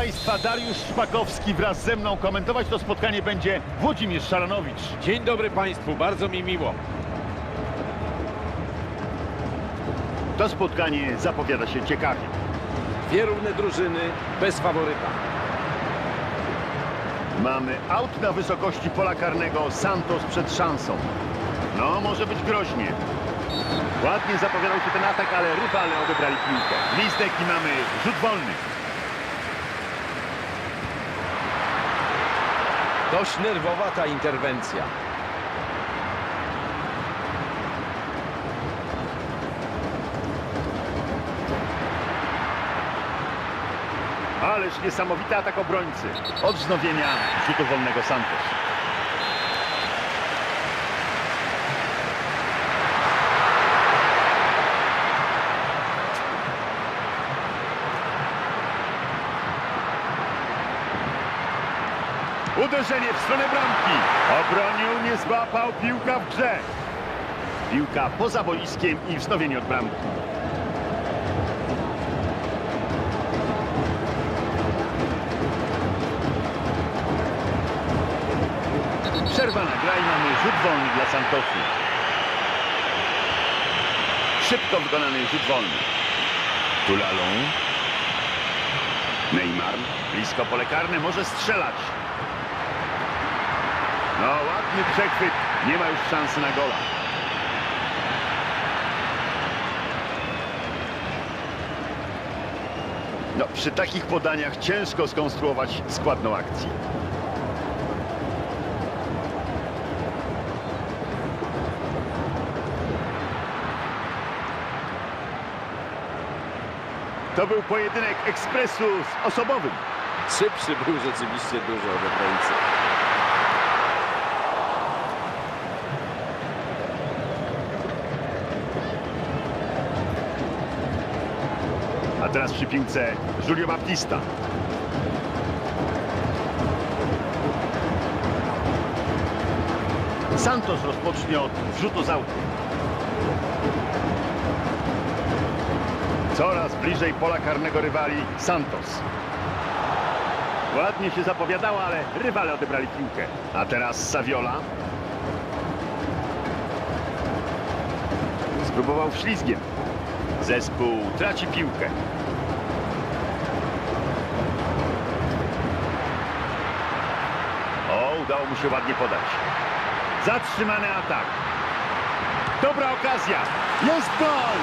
Państwa, Dariusz Szpakowski wraz ze mną komentować to spotkanie będzie Włodzimierz Szaranowicz. Dzień dobry Państwu, bardzo mi miło. To spotkanie zapowiada się ciekawie. Dwie równe drużyny, bez faworyta. Mamy aut na wysokości pola karnego, Santos przed szansą. No, może być groźnie. Ładnie zapowiadał się ten atak, ale rywale odebrali piłkę. Listek i mamy rzut wolny. Dość nerwowa ta interwencja. Ależ niesamowity atak obrońcy. Od wznowienia rzutu wolnego Santos. Uderzenie w stronę bramki. Obronił, nie złapał, piłka w grze. Piłka poza boiskiem i wznowienie od bramki. Przerwana gra i mamy rzut wolny dla Santosu. Szybko wykonany rzut wolny. Tulalon. Neymar. Blisko pole karne, może strzelać. No, ładny przechwyt. Nie ma już szansy na gola. No, przy takich podaniach ciężko skonstruować składną akcję. To był pojedynek ekspresu z osobowym. Szybszy był rzeczywiście dużo od obrońcy. Teraz przy piłce Julio Baptista. Santos rozpocznie od rzutu z autu. Coraz bliżej pola karnego rywali Santos. Ładnie się zapowiadało, ale rywale odebrali piłkę. A teraz Saviola. Spróbował ślizgiem. Zespół traci piłkę. O, udało mu się ładnie podać. Zatrzymany atak. Dobra okazja. Jest gol!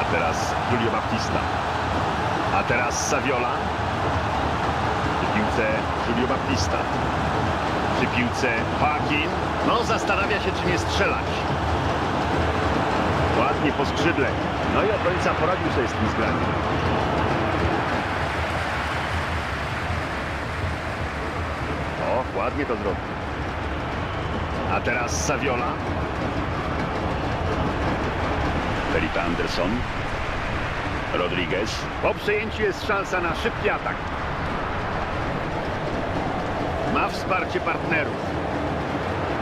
A teraz Julio Baptista. A teraz Saviola. Piłce Julio Baptista. Przy piłce Joaquin. No, zastanawia się, czy nie strzelać. Ładnie po skrzydle. No i obrońca poradził sobie z tym zgraniem. O, ładnie to zrobił. A teraz Saviola. Felipe Anderson. Rodriguez. Po przejęciu jest szansa na szybki atak. Ma wsparcie partnerów.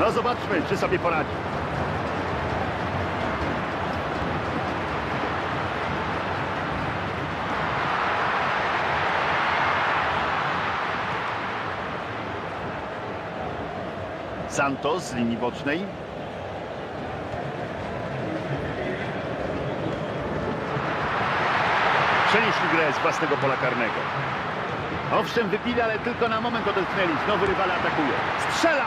No zobaczmy, czy sobie poradzi. Santos z linii bocznej. Przenieśli grę z własnego pola karnego. Owszem, wypili, ale tylko na moment odetchnęli. Znowu rywale atakuje. Strzela!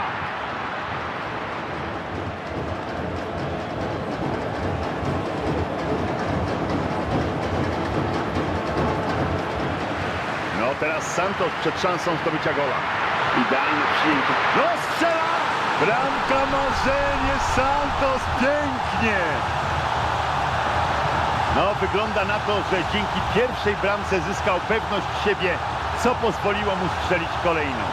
No teraz Santos przed szansą zdobycia gola. Idealne przyjęcie. No strzela! Bramka marzenie Santos pięknie! No, wygląda na to, że dzięki pierwszej bramce zyskał pewność siebie, co pozwoliło mu strzelić kolejną.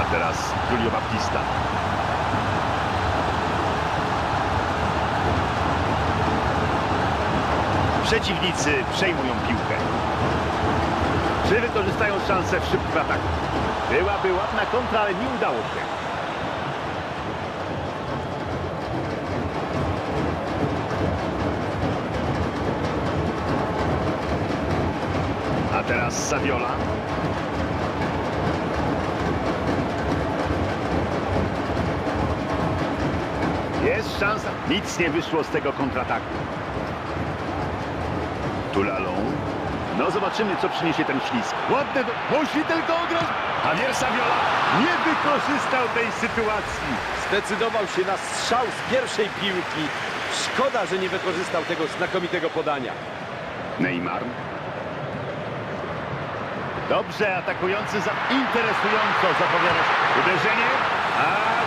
A teraz Julio Baptista. Przeciwnicy przejmują piłkę. Czy wykorzystają szansę w szybkim ataku? Byłaby ładna kontra, ale nie udało się. Teraz Saviola. Jest szansa. Nic nie wyszło z tego kontrataku. Tulalą. No zobaczymy, co przyniesie ten ślisk. Ładne, do... musi tylko ograć. Javier Saviola nie wykorzystał tej sytuacji. Zdecydował się na strzał z pierwszej piłki. Szkoda, że nie wykorzystał tego znakomitego podania. Neymar. Dobrze atakujący, za... interesująco zapowiada się. Uderzenie, a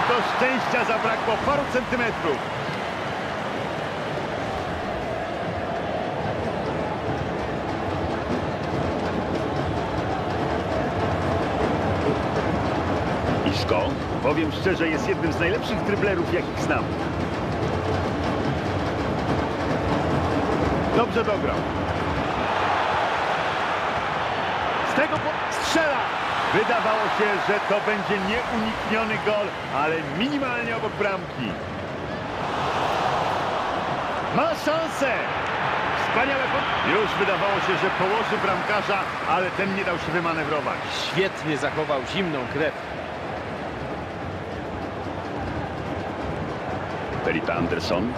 do szczęścia zabrakło paru centymetrów. Isko, powiem szczerze, jest jednym z najlepszych dryblerów, jakich znam. Dobrze dograł. Z tego strzela! Wydawało się, że to będzie nieunikniony gol, ale minimalnie obok bramki. Ma szansę! Wspaniałe... Już wydawało się, że położy bramkarza, ale ten nie dał się wymanewrować. Świetnie zachował zimną krew. Felita Anderson.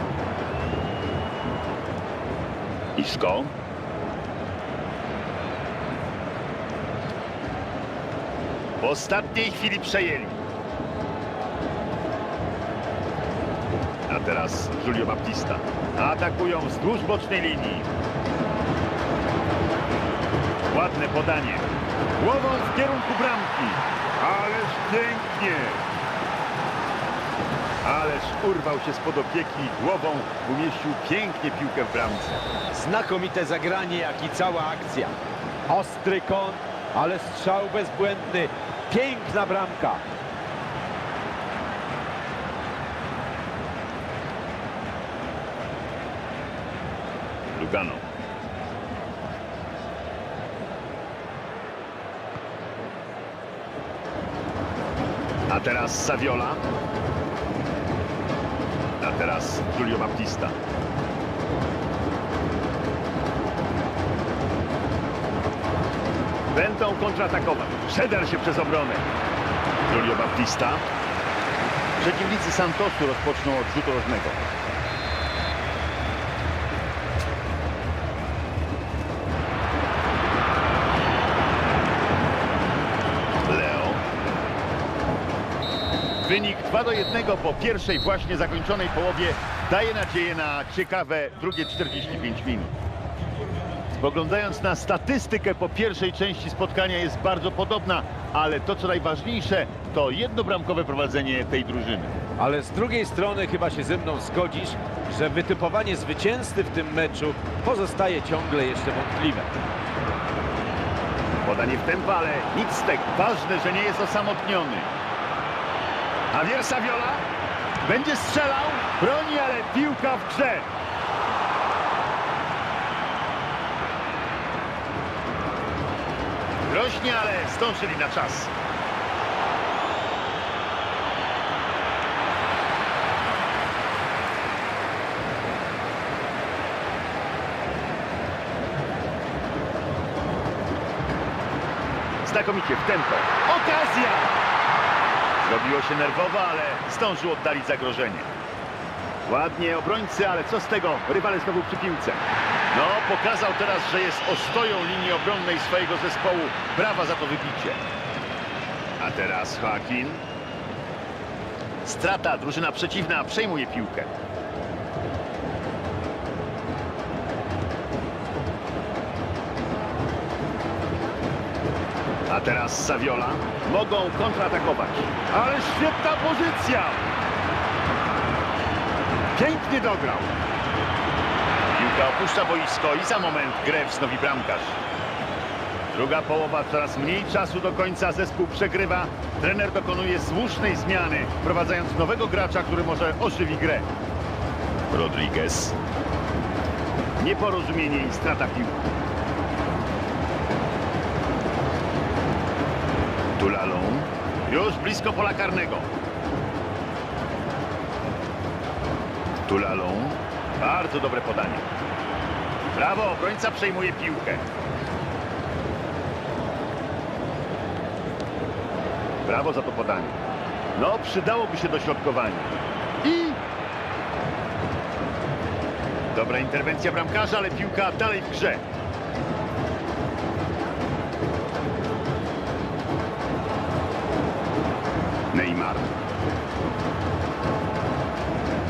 Isco. W ostatniej chwili przejęli. A teraz Julio Baptista. Atakują wzdłuż bocznej linii. Ładne podanie. Głową w kierunku bramki. Ależ pięknie. Ależ urwał się spod opieki głową umieścił pięknie piłkę w bramce. Znakomite zagranie, jak i cała akcja. Ostry kąt, ale strzał bezbłędny. Piękna bramka. Lugano. A teraz Saviola. A teraz Julio Baptista. Będą kontratakować. Przedar się przez obronę. Julio Baptista. Przeciwnicy Santosu rozpoczną od rzutu rożnego. Leo. Wynik 2 do 1 po pierwszej właśnie zakończonej połowie daje nadzieję na ciekawe drugie 45 minut. Spoglądając na statystykę po pierwszej części spotkania jest bardzo podobna, ale to co najważniejsze to jednobramkowe prowadzenie tej drużyny. Ale z drugiej strony chyba się ze mną zgodzisz, że wytypowanie zwycięzcy w tym meczu pozostaje ciągle jeszcze wątpliwe. Podanie w tempo, ale nic z tego. Ważne, że nie jest osamotniony. Javier Saviola będzie strzelał, broni, ale piłka w grze. Groźnie, ale zdążyli na czas. Znakomicie w tempo. Okazja! Zrobiło się nerwowo, ale zdążył oddalić zagrożenie. Ładnie obrońcy, ale co z tego? Rywale znowu przy piłce. No, pokazał teraz, że jest ostoją linii obronnej swojego zespołu. Brawa za to wybicie. A teraz Joaquin. Strata, drużyna przeciwna przejmuje piłkę. A teraz Saviola. Mogą kontratakować. Ale świetna pozycja! Pięknie dograł. Piłka opuszcza boisko i za moment grę wznowi bramkarz. Druga połowa, coraz mniej czasu do końca, zespół przegrywa. Trener dokonuje słusznej zmiany, wprowadzając nowego gracza, który może ożywi grę. Rodriguez. Nieporozumienie i strata piłki. Tulalą. Już blisko pola karnego. Tulalą. Bardzo dobre podanie. Brawo, obrońca przejmuje piłkę. Brawo za to podanie. No, przydałoby się dośrodkowanie. I... Dobra interwencja bramkarza, ale piłka dalej w grze. Neymar.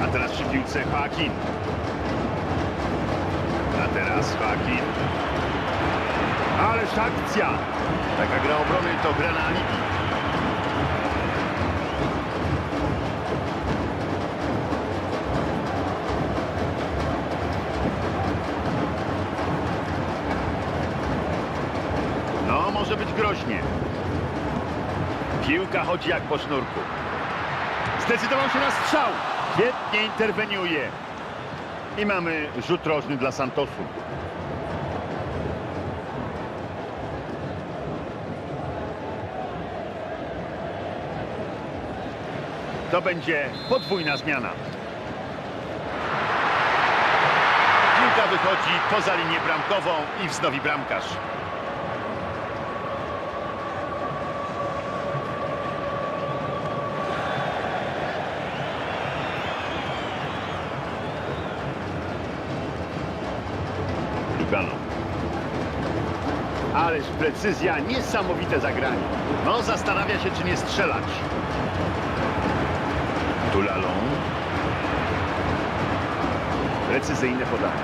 A teraz przy piłce Joaquin. Teraz Joaquin. Ależ akcja! Taka gra obrony to gra na alibi. No, może być groźnie. Piłka chodzi jak po sznurku. Zdecydował się na strzał. Świetnie interweniuje. I mamy rzut rożny dla Santosu. To będzie podwójna zmiana. Piłka wychodzi poza linię bramkową i wznowi bramkarz. Lugano. Ależ precyzja, niesamowite zagranie. No, zastanawia się, czy nie strzelać. Tulalą. Precyzyjne podanie.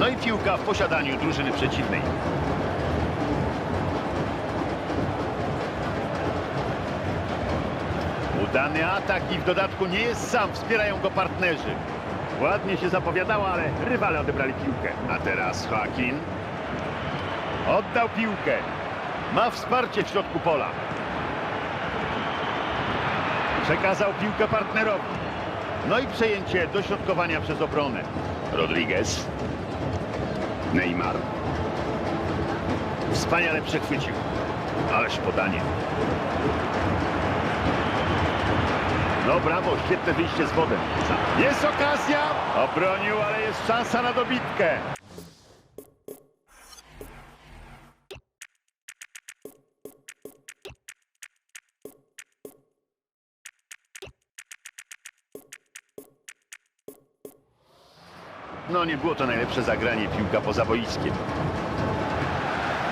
No i piłka w posiadaniu drużyny przeciwnej. Udany atak i w dodatku nie jest sam, wspierają go partnerzy. Ładnie się zapowiadało, ale rywale odebrali piłkę. A teraz Joaquin. Oddał piłkę. Ma wsparcie w środku pola. Przekazał piłkę partnerowi. No i przejęcie dośrodkowania przez obronę. Rodriguez. Neymar. Wspaniale przechwycił. Ależ podanie. No brawo, świetne wyjście z wodem. Jest okazja. Obronił, ale jest szansa na dobitkę. No nie było to najlepsze zagranie piłka poza boiskiem.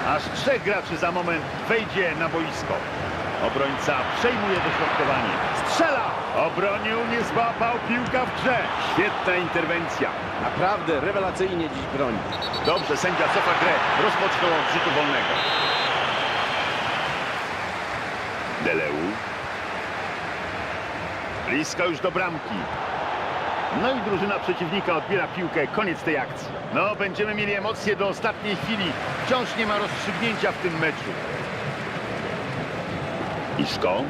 Aż trzech graczy za moment wejdzie na boisko. Obrońca przejmuje dośrodkowanie. Strzela! Obronił, nie złapał, piłka w grze. Świetna interwencja. Naprawdę rewelacyjnie dziś broni. Dobrze, sędzia cofa grę. Rozpoczną od rzutu wolnego. Deleu. Blisko już do bramki. No i drużyna przeciwnika odbiera piłkę. Koniec tej akcji. No, będziemy mieli emocje do ostatniej chwili. Wciąż nie ma rozstrzygnięcia w tym meczu. Isko.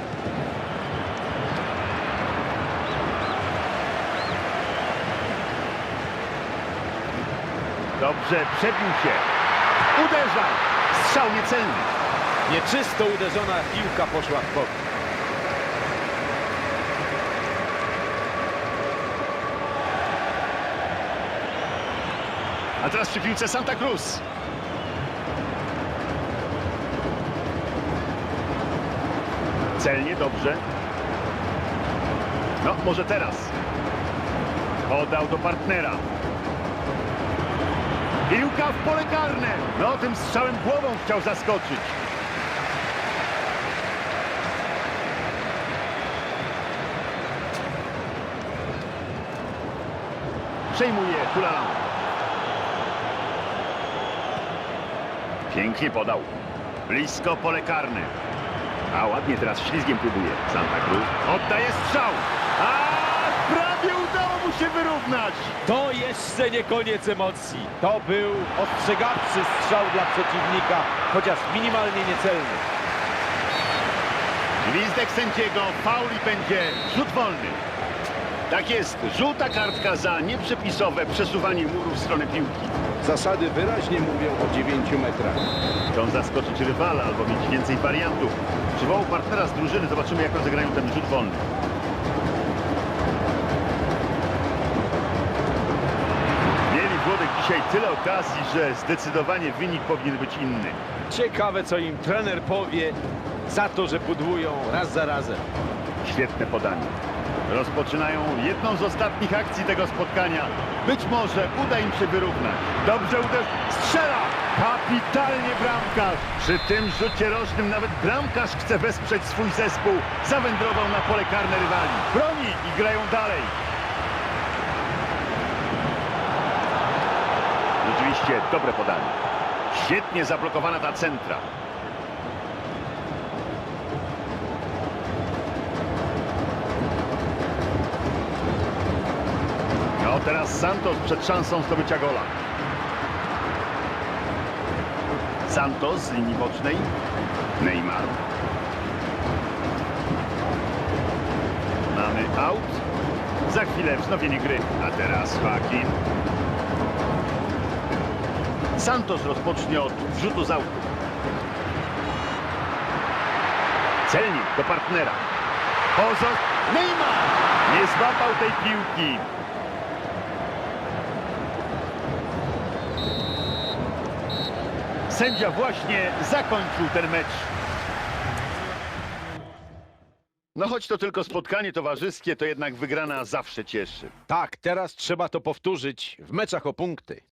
Dobrze, przebił się. Uderza. Strzał niecelny. Nieczysto uderzona piłka poszła w bok. A teraz przy piłce Santa Cruz. Celnie, dobrze. No, może teraz. Podał do partnera. Piłka w pole karne. No, tym strzałem głową chciał zaskoczyć. Przejmuje Tulalan. Pięknie podał. Blisko pole karne. A ładnie teraz ślizgiem próbuje. Santa Cruz oddaje strzał. A prawie udało się wyrównać. To jeszcze nie koniec emocji. To był ostrzegawczy strzał dla przeciwnika, chociaż minimalnie niecelny. Gwizdek sędziego, faul i będzie rzut wolny. Tak jest, żółta kartka za nieprzepisowe przesuwanie muru w stronę piłki. Zasady wyraźnie mówią o 9 metrach. Chcą zaskoczyć rywala albo mieć więcej wariantów. Przywołał partnera z drużyny, zobaczymy jak rozegrają ten rzut wolny. Mieli Włodek dzisiaj tyle okazji, że zdecydowanie wynik powinien być inny. Ciekawe, co im trener powie za to, że pudłują raz za razem. Świetne podanie. Rozpoczynają jedną z ostatnich akcji tego spotkania. Być może uda im się wyrównać. Dobrze uderz... Strzela! Kapitalnie bramkarz! Przy tym rzucie rocznym nawet bramkarz chce wesprzeć swój zespół. Zawędrował na pole karne rywali. Broni i grają dalej. Dobre podanie. Świetnie zablokowana ta centra. No teraz Santos przed szansą zdobycia gola. Santos z linii bocznej. Neymar. Mamy out. Za chwilę wznowienie gry. A teraz Joaquin. Santos rozpocznie od wrzutu z autu. Celnik do partnera. Pozor. Neymar! Nie złapał tej piłki. Sędzia właśnie zakończył ten mecz. No choć to tylko spotkanie towarzyskie, to jednak wygrana zawsze cieszy. Tak, teraz trzeba to powtórzyć w meczach o punkty.